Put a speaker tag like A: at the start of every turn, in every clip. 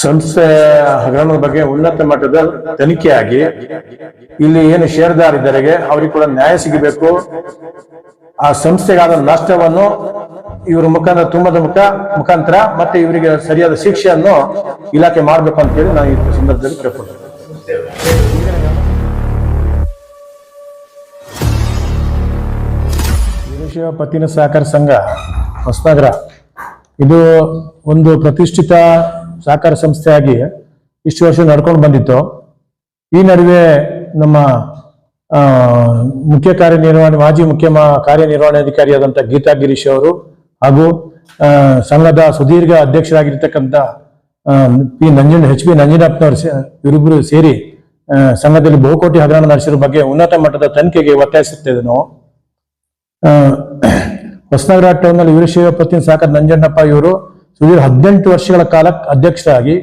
A: ಸಂಸ್ಥೆ ಹಗರಣದ ಬಗ್ಗೆ ಉನ್ನತ ಮಟ್ಟದ ತನಿಖೆಯಾಗಿ ಇಲ್ಲಿ ಏನು ಷೇರುದಾರಿದ್ದರಿಗೆ ಅವರಿಗೆ ಕೂಡ ನ್ಯಾಯ ಸಿಗಬೇಕು. ಆ ಸಂಸ್ಥೆಗಾದ ನಷ್ಟವನ್ನು ಇವರ ಮುಖಾಂತರ ತುಂಬದ ಮುಖ ಮುಖಾಂತರ ಮತ್ತೆ ಇವರಿಗೆ ಸರಿಯಾದ ಶಿಕ್ಷೆಯನ್ನು ಇಲಾಖೆ ಮಾಡಬೇಕು ಅಂತ ಹೇಳಿ ನಾನು ಈ ಸಂದರ್ಭದಲ್ಲಿ ವೀರಶೈವ ಪತ್ತಿನ ಸಹಕಾರ ಸಂಘ ಹೊಸನಗರ. ಇದು ಒಂದು ಪ್ರತಿಷ್ಠಿತ ಸಹಕಾರ ಸಂಸ್ಥೆಯಾಗಿ ಇಷ್ಟು ವರ್ಷ ನಡ್ಕೊಂಡು ಬಂದಿತ್ತು. ಈ ನಡುವೆ ನಮ್ಮ ಮುಖ್ಯ ಕಾರ್ಯನಿರ್ವಹಣೆ, ಮಾಜಿ ಮುಖ್ಯ ಕಾರ್ಯನಿರ್ವಹಣಾಧಿಕಾರಿಯಾದಂಥ ಗೀತಾ ಗಿರೀಶ್ ಅವರು ಹಾಗೂ ಸಂಘದ ಸುದೀರ್ಘ ಅಧ್ಯಕ್ಷರಾಗಿರ್ತಕ್ಕಂಥ ಪಿ ನಂಜನ್ ಎಚ್ ಪಿ ನಂಜನಪ್ಪನವರು ಇವರಿಬ್ಬರು ಸೇರಿ ಸಂಘದಲ್ಲಿ ಬಹುಕೋಟಿ ಹಗರಣ ನಡೆಸಿರೋ ಬಗ್ಗೆ ಉನ್ನತ ಮಟ್ಟದ ತನಿಖೆಗೆ ಒತ್ತಾಯಿಸುತ್ತೇವೆ ನಾವು ಹೊಸನಗರ ಟೌನ್ನಲ್ಲಿ ವೀರಶೈವ ಪತ್ತಿನ ಸಾಕ ನಂಜಣ್ಣಪ್ಪ ಇವರು ಸುದೀರ್ ಹದಿನೆಂಟು ವರ್ಷಗಳ ಕಾಲ ಅಧ್ಯಕ್ಷರಾಗಿ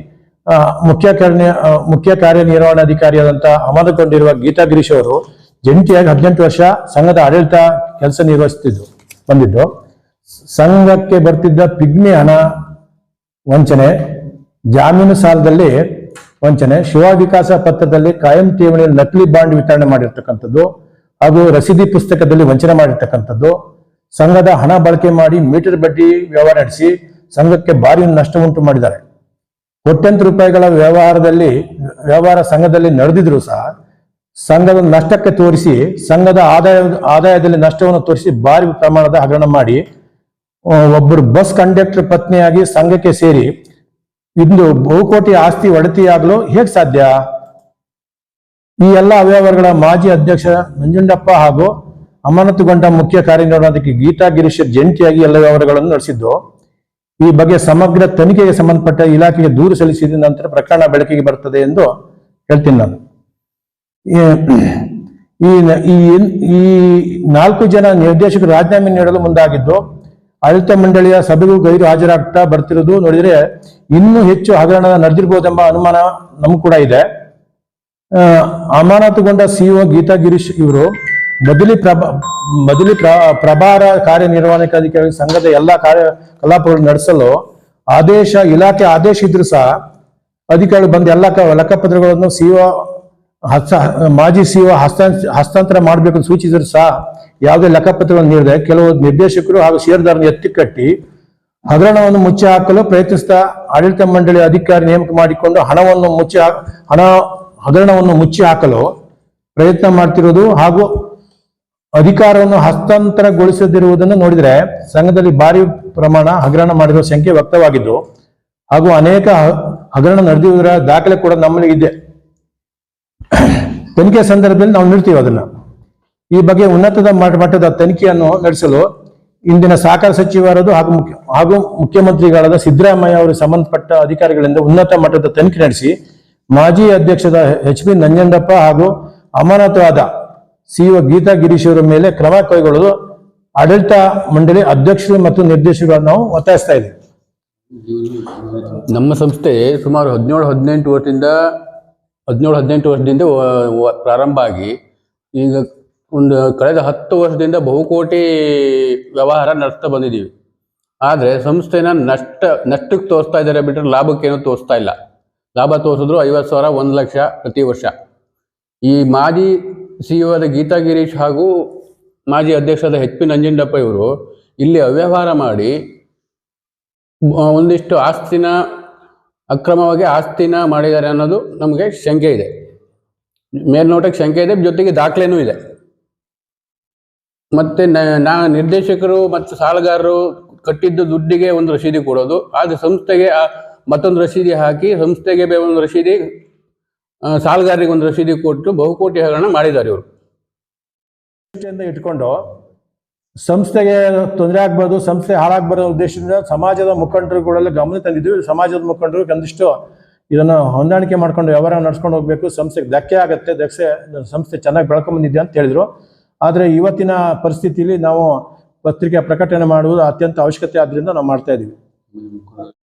A: ಮುಖ್ಯ ಕಾರ್ಯ ಮುಖ್ಯ ಕಾರ್ಯನಿರ್ವಹಣಾಧಿಕಾರಿಯಾದಂಥ ಅಮರಗೊಂಡಿರುವ ಗೀತಾ ಗಿರೀಶ್ ಅವರು ಜಂಟಿಯಾಗಿ ಹದಿನೆಂಟು ವರ್ಷ ಸಂಘದ ಆಡಳಿತ ಕೆಲಸ ನಿರ್ವಹಿಸುತ್ತಿದ್ದು ಬಂದಿದ್ದು ಸಂಘಕ್ಕೆ ಬರ್ತಿದ್ದ ಪಿಗ್ಮಿ ಹಣ ವಂಚನೆ, ಜಾಮೀನು ಸಾಲದಲ್ಲಿ ವಂಚನೆ, ಶಿವ ವಿಕಾಸ ಪತ್ರದಲ್ಲಿ ಕಾಯಂ ಠೇವಣಿ ನಕಲಿ ಬಾಂಡ್ ವಿತರಣೆ ಮಾಡಿರ್ತಕ್ಕಂಥದ್ದು ಹಾಗೂ ರಸೀದಿ ಪುಸ್ತಕದಲ್ಲಿ ವಂಚನೆ ಮಾಡಿರ್ತಕ್ಕಂಥದ್ದು. ಸಂಘದ ಹಣ ಬಳಕೆ ಮಾಡಿ ಮೀಟರ್ ಬಡ್ಡಿ ವ್ಯವಹಾರ ನಡೆಸಿ ಸಂಘಕ್ಕೆ ಭಾರಿ ನಷ್ಟ ಉಂಟು ಮಾಡಿದ್ದಾರೆ. ಕೋಟ್ಯಂತರ ರೂಪಾಯಿಗಳ ವ್ಯವಹಾರದಲ್ಲಿ, ವ್ಯವಹಾರ ಸಂಘದಲ್ಲಿ ನಡೆದಿದ್ರು ಸಹ ಸಂಘದ ನಷ್ಟಕ್ಕೆ ತೋರಿಸಿ, ಸಂಘದ ಆದಾಯ, ಆದಾಯದಲ್ಲಿ ನಷ್ಟವನ್ನು ತೋರಿಸಿ ಭಾರಿ ಪ್ರಮಾಣದ ಹಗರಣ ಮಾಡಿ ಒಬ್ಬರು ಬಸ್ ಕಂಡಕ್ಟರ್ ಪತ್ನಿಯಾಗಿ ಸಂಘಕ್ಕೆ ಸೇರಿ ಇಂದು ಬಹುಕೋಟಿ ಆಸ್ತಿ ಒಡತಿಯಾಗಲು ಹೇಗೆ ಸಾಧ್ಯ? ಈ ಎಲ್ಲ ಅವ್ಯವಹಾರಗಳ ಮಾಜಿ ಅಧ್ಯಕ್ಷ ನಂಜುಂಡಪ್ಪ ಹಾಗೂ ಅಮಾನತುಗೊಂಡ ಮುಖ್ಯ ಕಾರ್ಯನಿರ್ವಹಣಾಧಿಕಾರಿ ಗೀತಾ ಗಿರೀಶ್ ಜಂಟಿಯಾಗಿ ಎಲ್ಲ ವ್ಯವಹಾರಗಳನ್ನು ನಡೆಸಿದ್ದು ಈ ಬಗ್ಗೆ ಸಮಗ್ರ ತನಿಖೆಗೆ ಸಂಬಂಧಪಟ್ಟ ಇಲಾಖೆಗೆ ದೂರು ಸಲ್ಲಿಸಿದ ನಂತರ ಪ್ರಕರಣ ಬೆಳಕಿಗೆ ಬರ್ತದೆ ಎಂದು ಹೇಳ್ತೀನಿ ನಾನು. ಈ- ಈ ನಾಲ್ಕು ಜನ ನಿರ್ದೇಶಕರು ರಾಜೀನಾಮೆ ನೀಡಲು ಮುಂದಾಗಿದ್ದು, ಆಡಳಿತ ಮಂಡಳಿಯ ಸಭೆಗೂ ಗೈರು ಹಾಜರಾಗ್ತಾ ಬರ್ತಿರೋದು ನೋಡಿದ್ರೆ ಇನ್ನೂ ಹೆಚ್ಚು ಹಗರಣ ನಡೆದಿರ್ಬೋದೆಂಬ ಅನುಮಾನ ನಮಗೂ ಕೂಡ ಇದೆ. ಅಮಾನತುಗೊಂಡ ಸಿಇಒ ಗೀತಾ ಗಿರೀಶ್ ಇವರು ಬದಲಿ ಪ್ರಭ ಪ್ರ, ಪ್ರಭಾರ ಕಾರ್ಯನಿರ್ವಹಣಾಧಿಕಾರಿ ಸಂಘದ ಎಲ್ಲಾ ಕಾರ್ಯ, ಕಲಾಪಗಳು ನಡೆಸಲು ಆದೇಶ, ಇಲಾಖೆ ಆದೇಶ ಇದ್ರು ಸಹ ಅಧಿಕಾರಿಗಳು ಬಂದು ಎಲ್ಲ ಲೆಕ್ಕಪತ್ರಗಳನ್ನು ಸಿಒ, ಹಸ್ತ, ಮಾಜಿ ಸಿಒ ಹಸ್ತ ಹಸ್ತಾಂತರ ಮಾಡಬೇಕು ಅಂತ ಸೂಚಿಸಿದ್ರು ಸಹ ಯಾವುದೇ ಲೆಕ್ಕಪತ್ರಗಳನ್ನು ನೀಡದೆ ಕೆಲವು ನಿರ್ದೇಶಕರು ಹಾಗೂ ಷೇರುದಾರನ ಎತ್ತಿ ಕಟ್ಟಿ ಹಗರಣವನ್ನು ಮುಚ್ಚಿ ಹಾಕಲು ಪ್ರಯತ್ನಿಸಿದ ಆಡಳಿತ ಮಂಡಳಿ ಅಧಿಕಾರಿ ನೇಮಕ ಮಾಡಿಕೊಂಡು ಹಣವನ್ನು ಮುಚ್ಚಿ ಹಣ, ಹಗರಣವನ್ನು ಮುಚ್ಚಿ ಹಾಕಲು ಪ್ರಯತ್ನ ಮಾಡ್ತಿರೋದು ಹಾಗೂ ಅಧಿಕಾರವನ್ನು ಹಸ್ತಾಂತರಗೊಳಿಸದಿರುವುದನ್ನು ನೋಡಿದರೆ ಸಂಘದಲ್ಲಿ ಭಾರಿ ಪ್ರಮಾಣ ಹಗರಣ ಮಾಡಿರುವ ಸಂಖ್ಯೆ ವ್ಯಕ್ತವಾಗಿದ್ದು, ಹಾಗೂ ಅನೇಕ ಹಗರಣ ನಡೆದಿರುವುದರ ದಾಖಲೆ ಕೂಡ ನಮ್ಮಲ್ಲಿ ಇದೆ ತನಿಖೆ ಸಂದರ್ಭದಲ್ಲಿ ನಾವು ನೀಡ್ತೀವಿ ಅದನ್ನ. ಈ ಬಗ್ಗೆ ಉನ್ನತದ ಮಟ್ಟ- ಮಟ್ಟದ ತನಿಖೆಯನ್ನು ನಡೆಸಲು ಇಂದಿನ ಸಹಕಾರ ಸಚಿವರದು ಹಾಗೂ ಮುಖ್ಯ, ಹಾಗೂ ಮುಖ್ಯಮಂತ್ರಿಗಳಾದ ಸಿದ್ದರಾಮಯ್ಯ ಅವರು ಸಂಬಂಧಪಟ್ಟ ಅಧಿಕಾರಿಗಳಿಂದ ಉನ್ನತ ಮಟ್ಟದ ತನಿಖೆ ನಡೆಸಿ, ಮಾಜಿ ಅಧ್ಯಕ್ಷದ ಎಚ್ ಪಿ ನಂಜಂಡಪ್ಪ ಹಾಗೂ ಅಮಾನತಾದ ಸಿಇಒ ಗೀತಾ ಗಿರೀಶ್ ಮೇಲೆ ಕ್ರಮ ಕೈಗೊಳ್ಳಲು ಆಡಳಿತ ಮಂಡಳಿ ಅಧ್ಯಕ್ಷರು ಮತ್ತು ನಿರ್ದೇಶಕರನ್ನು ನಾವು ಒತ್ತಾಯಿಸ್ತಾ ಇದ್ದೀವಿ.
B: ನಮ್ಮ ಸಂಸ್ಥೆ ಸುಮಾರು ಹದಿನೇಳು, ಹದಿನೆಂಟು ವರ್ಷದಿಂದ, ಹದಿನೇಳು, ಹದಿನೆಂಟು ವರ್ಷದಿಂದ ಪ್ರಾರಂಭ ಆಗಿ ಈಗ ಒಂದು ಕಳೆದ ಹತ್ತು ವರ್ಷದಿಂದ ಬಹುಕೋಟಿ ವ್ಯವಹಾರ ನಡೆಸ್ತಾ ಬಂದಿದ್ದೀವಿ. ಆದರೆ ಸಂಸ್ಥೆನ ನಷ್ಟ, ನಷ್ಟಕ್ಕೆ ತೋರಿಸ್ತಾ ಇದ್ದಾರೆ ಬಿಟ್ಟರೆ ಲಾಭಕ್ಕೇನು ತೋರಿಸ್ತಾ ಇಲ್ಲ. ಲಾಭ ತೋರಿಸಿದ್ರು ಐವತ್ತು ಸಾವಿರ, ಒಂದು ಲಕ್ಷ ಪ್ರತಿ ವರ್ಷ. ಈ ಮಾಜಿ ಸಿ ಆದ ಗೀತಾ ಗಿರೀಶ್ ಹಾಗೂ ಮಾಜಿ ಅಧ್ಯಕ್ಷರಾದ ಎಚ್ ಪಿ ನಂಜುಂಡಪ್ಪ ಇವರು ಇಲ್ಲಿ ಅವ್ಯವಹಾರ ಮಾಡಿ ಒಂದಿಷ್ಟು ಆಸ್ತಿನ, ಅಕ್ರಮವಾಗಿ ಆಸ್ತಿನ ಮಾಡಿದ್ದಾರೆ ಅನ್ನೋದು ನಮಗೆ ಶಂಕೆ ಇದೆ. ಮೇಲ್ನೋಟಕ್ಕೆ ಶಂಕೆ ಇದೆ, ಜೊತೆಗೆ ದಾಖಲೆನೂ ಇದೆ. ಮತ್ತು ನ- ನಿರ್ದೇಶಕರು ಮತ್ತು ಸಾಲಗಾರರು ಕಟ್ಟಿದ್ದು ದುಡ್ಡಿಗೆ ಒಂದು ರಸೀದಿ ಕೊಡೋದು, ಆದರೆ ಸಂಸ್ಥೆಗೆ ಮತ್ತೊಂದು ರಸೀದಿ ಹಾಕಿ ಸಂಸ್ಥೆಗೆ ಒಂದು ರಸೀದಿ ಸಾಲಗಾರರಿಗೆ ಒಂದು ರಸೀದಿ ಕೊಟ್ಟು ಬಹುಕೋಟಿ ಹಗರಣ ಮಾಡಿದ್ದಾರೆ ಇವರು.
A: ಇಟ್ಕೊಂಡು ಸಂಸ್ಥೆಗೆ ತೊಂದರೆ ಆಗ್ಬೋದು ಸಂಸ್ಥೆ ಹಾಳಾಗ್ಬಾರ್ದು ಉದ್ದೇಶದಿಂದ ಸಮಾಜದ ಮುಖಂಡರುಗಳೆಲ್ಲ ಗಮನ ತಂದಿದ್ವಿ ಸಮಾಜದ ಮುಖಂಡರು ಒಂದಿಷ್ಟು ಇದನ್ನು ಹೊಂದಾಣಿಕೆ ಮಾಡ್ಕೊಂಡು ವ್ಯವಹಾರ ನಡ್ಸ್ಕೊಂಡು ಹೋಗ್ಬೇಕು. ಸಂಸ್ಥೆಗೆ ಧಕ್ಕೆ ಆಗುತ್ತೆ ದಕ್ಷೆ ಸಂಸ್ಥೆ ಚೆನ್ನಾಗಿ ಬೆಳ್ಕೊಂಬಂದಿದೆ ಅಂತ ಹೇಳಿದ್ರು. ಆದರೆ ಇವತ್ತಿನ ಪರಿಸ್ಥಿತಿಯಲ್ಲಿ ನಾವು ಪತ್ರಿಕೆ ಪ್ರಕಟಣೆ ಮಾಡುವುದು ಅತ್ಯಂತ ಅವಶ್ಯಕತೆ ಆದ್ದರಿಂದ ನಾವು ಮಾಡ್ತಾ ಇದ್ದೀವಿ.